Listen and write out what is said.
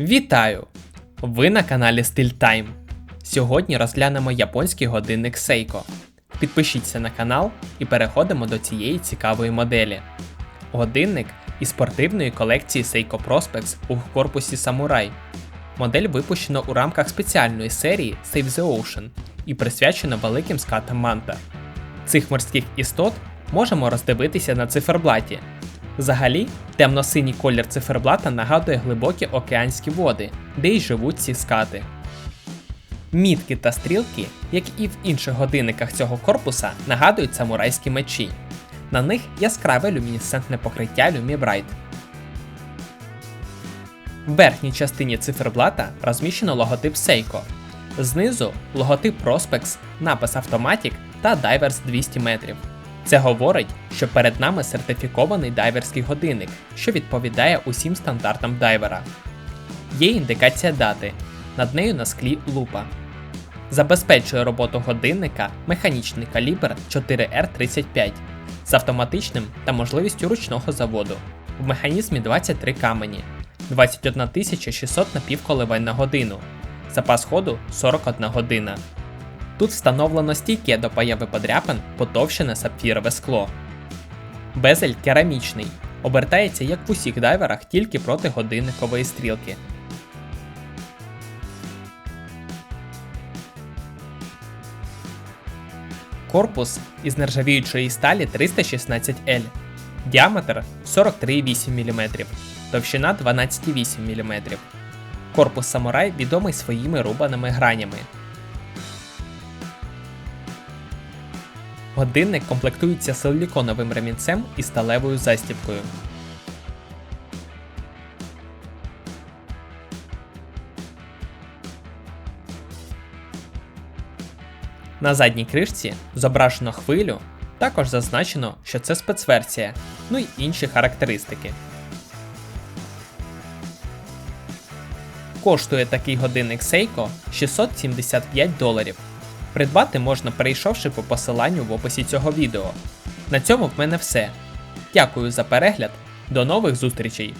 Вітаю! Ви на каналі Style Time. Сьогодні розглянемо японський годинник Seiko. Підпишіться на канал і переходимо до цієї цікавої моделі. Годинник із спортивної колекції Seiko Prospex у корпусі Samurai. Модель випущено у рамках спеціальної серії Save the Ocean і присвячена великим скатам манта. Цих морських істот можемо роздивитися на циферблаті. Взагалі, темно-синій колір циферблата нагадує глибокі океанські води, де й живуть ці скати. Мітки та стрілки, як і в інших годинниках цього корпуса, нагадують самурайські мечі. На них яскраве люмінесцентне покриття Lumibright. В верхній частині циферблата розміщено логотип Seiko. Знизу логотип Prospex, напис Automatic та Divers 200 метрів. Це говорить, що перед нами сертифікований дайверський годинник, що відповідає усім стандартам дайвера. Є індикація дати, над нею на склі лупа. Забезпечує роботу годинника механічний калібр 4R35 з автоматичним та можливістю ручного заводу. В механізмі 23 камені, 21 600 напівколивань на годину, запас ходу 41 година. Тут встановлено стійке до появи подряпин потовщене сапфірове скло. Безель керамічний. Обертається як в усіх дайверах тільки проти годинникової стрілки. Корпус із нержавіючої сталі 316L. Діаметр 43,8 мм. Товщина 12,8 мм. Корпус самурай відомий своїми рубаними гранями. Годинник комплектується силіконовим ремінцем і сталевою застібкою. На задній кришці зображено хвилю, також зазначено, що це спецверсія, ну й інші характеристики. Коштує такий годинник Seiko 675 доларів. Придбати можна перейшовши по посиланню в описі цього відео. На цьому в мене все. Дякую за перегляд, до нових зустрічей!